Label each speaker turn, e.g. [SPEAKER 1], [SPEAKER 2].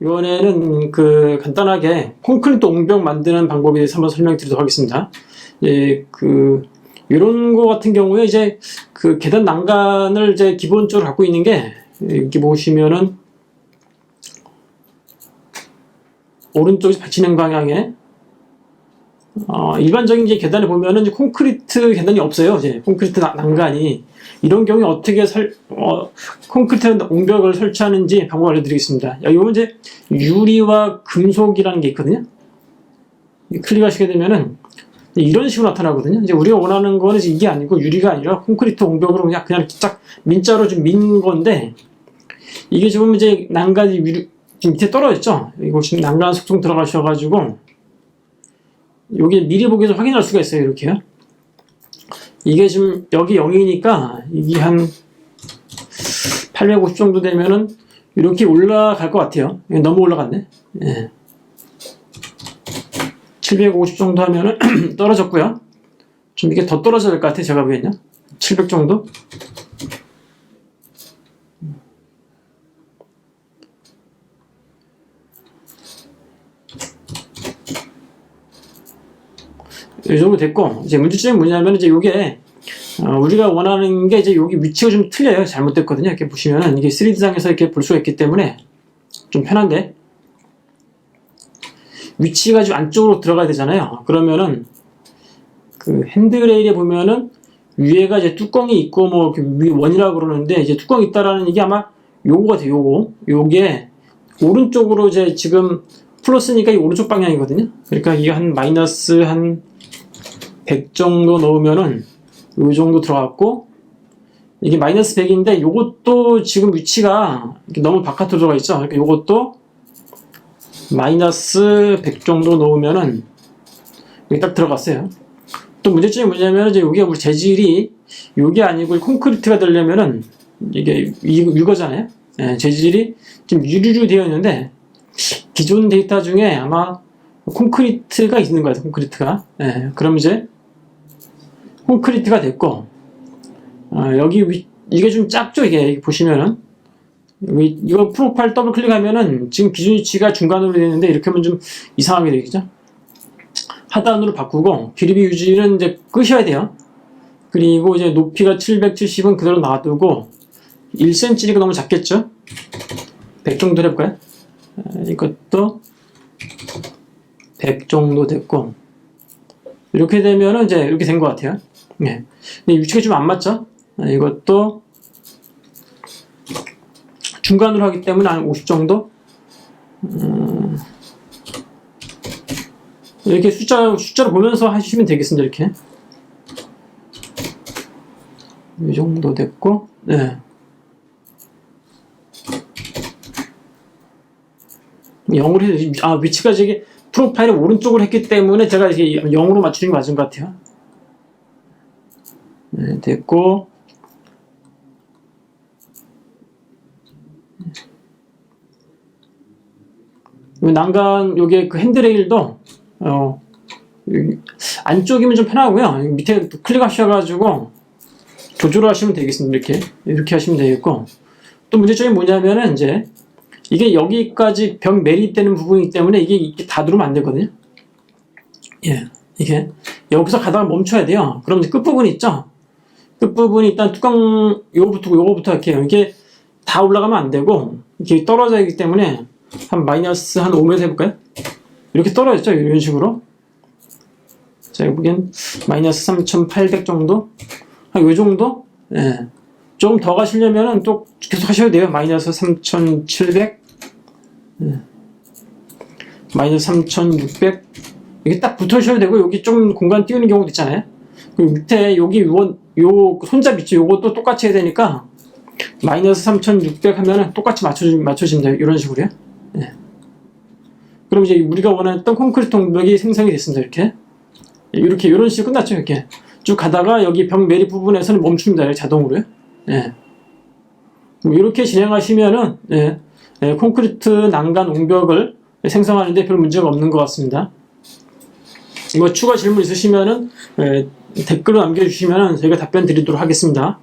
[SPEAKER 1] 이번에는 그 간단하게 콘크리트 옹벽 만드는 방법에 대해서 한번 설명드리도록 하겠습니다. 예, 그 이런 거 같은 경우에 이제 그 계단 난간을 이제 기본적으로 갖고 있는 게 여기 보시면은 오른쪽에 받치는 방향에 어, 일반적인 이제 계단에 보면은 이제 콘크리트 계단이 없어요. 이제 콘크리트 나- 난간이 이런 경우에 어떻게 설, 어, 콘크리트 옹벽을 설치하는지 방법 알려드리겠습니다. 여기 보면 이제 유리와 금속이라는 게 있거든요. 이 클릭하시게 되면은 이런 식으로 나타나거든요. 이제 우리가 원하는 거는 이게 아니고 유리가 아니라 콘크리트 옹벽으로 그냥 그냥 쫙 민자로 좀 민 건데 이게 지금 이제 난간이 위로 지금 밑에 떨어졌죠. 이거 지금 난간 속성 들어가셔가지고 여기 미리 보기에서 확인할 수가 있어요. 이렇게요. 이게 지금 여기 0이니까 이게 한 850 정도 되면은 이렇게 올라갈 것 같아요. 너무 올라갔네. 예. 750 정도 하면은 떨어졌고요. 좀 이게 더 떨어져야 될 것 같아요. 제가 보기엔요. 700 정도? 이 정도 됐고 이제 문제점이 뭐냐면 이제 이게 어, 우리가 원하는 게 이제 여기 위치가 좀 틀려요. 잘못됐거든요. 이렇게 보시면은 이게 3D상에서 이렇게 볼 수가 있기 때문에 좀 편한데 위치가 좀 안쪽으로 들어가야 되잖아요. 그러면은 그 핸드레일에 보면은 위에가 이제 뚜껑이 있고 뭐 원이라고 그러는데 이제 뚜껑이 있다라는 이게 아마 요거 같아요. 요거 요게 오른쪽으로 이제 지금 플러스니까 이 오른쪽 방향이거든요. 그러니까 이게 한 마이너스 한 100 정도 넣으면은 요 정도 들어갔고 이게 마이너스 100인데 요것도 지금 위치가 너무 바깥으로 들어가 있죠. 그러니까 요것도 마이너스 100 정도 넣으면은 여기 딱 들어갔어요. 또 문제점이 뭐냐면 이제 여기가 우리 재질이 요게 아니고 콘크리트가 되려면은 이게 이- 이거잖아요. 예, 재질이 지금 유리로 되어 있는데 기존 데이터 중에 아마 콘크리트가 있는 거예요. 콘크리트가. 예, 그럼 이제 콘크리트가 됐고 어, 여기 위, 이게 좀 작죠? 이게 보시면은. 여기 이거 프로파일 더블 클릭하면은 지금 기준 위치가 중간으로 되어 있는데 이렇게 하면 좀 이상하게 되겠죠? 하단으로 바꾸고 길이비 유지는 이제 끄셔야 돼요. 그리고 이제 높이가 770은 그대로 놔두고 1cm니까 너무 작겠죠? 100 정도 해볼까요? 아, 이것도 100 정도 됐고 이렇게 되면은 이제 이렇게 된 것 같아요. 예. 근데 위치가 좀 안 맞죠? 아, 이것도 중간으로 하기 때문에 한 50 정도? 음, 이렇게 숫자, 숫자를 보면서 하시면 되겠습니다, 이렇게. 이 정도 됐고, 네. 영으로 해, 아, 위치가 저기 프로파일을 오른쪽으로 했기 때문에 제가 이게 0으로 맞추는 게 맞은 것 같아요. 네, 됐고. 이 난간 요게 그 핸드레일도 어 안쪽이면 좀 편하고요. 밑에 또 클릭하셔가지고 조절하시면 되겠습니다. 이렇게 이렇게 하시면 되겠고 또 문제점이 뭐냐면은 이제 이게 여기까지 벽 매립되는 부분이기 때문에 이게 이렇게 다 누르면 안 되거든요. 예, 이게 여기서 가다가 멈춰야 돼요. 그럼 이제 끝부분 있죠? 끝부분이 일단 뚜껑 요거부터 요거부터 이렇게 이게 다 올라가면 안 되고 이렇게 떨어져 있기 때문에 한 마이너스 한 5m 해볼까요? 이렇게 떨어졌죠? 이런 식으로. 제가 보기엔 마이너스 3,800 정도? 한 요 정도? 예. 조금 더 가시려면은 또 계속 하셔야 돼요. 마이너스 3,700, 예. 마이너스 3,600. 이게 딱 붙으셔야 되고, 여기 좀 공간 띄우는 경우도 있잖아요. 그 밑에 여기 원, 요 손잡이 있죠. 요것도 똑같이 해야 되니까, 마이너스 3,600 하면은 똑같이 맞춰주, 맞춰주면 돼요. 이런 식으로요. 예. 그럼 이제 우리가 원했던 콘크리트 옹벽이 생성이 됐습니다. 이렇게. 이렇게, 이런 식으로 끝났죠. 이렇게. 쭉 가다가 여기 벽 매립 부분에서는 멈춥니다. 자동으로요. 예. 그럼 이렇게 진행하시면은, 예, 예, 콘크리트 난간 옹벽을 생성하는데 별 문제가 없는 것 같습니다. 뭐 추가 질문 있으시면은, 예, 댓글로 남겨주시면은 저희가 답변 드리도록 하겠습니다.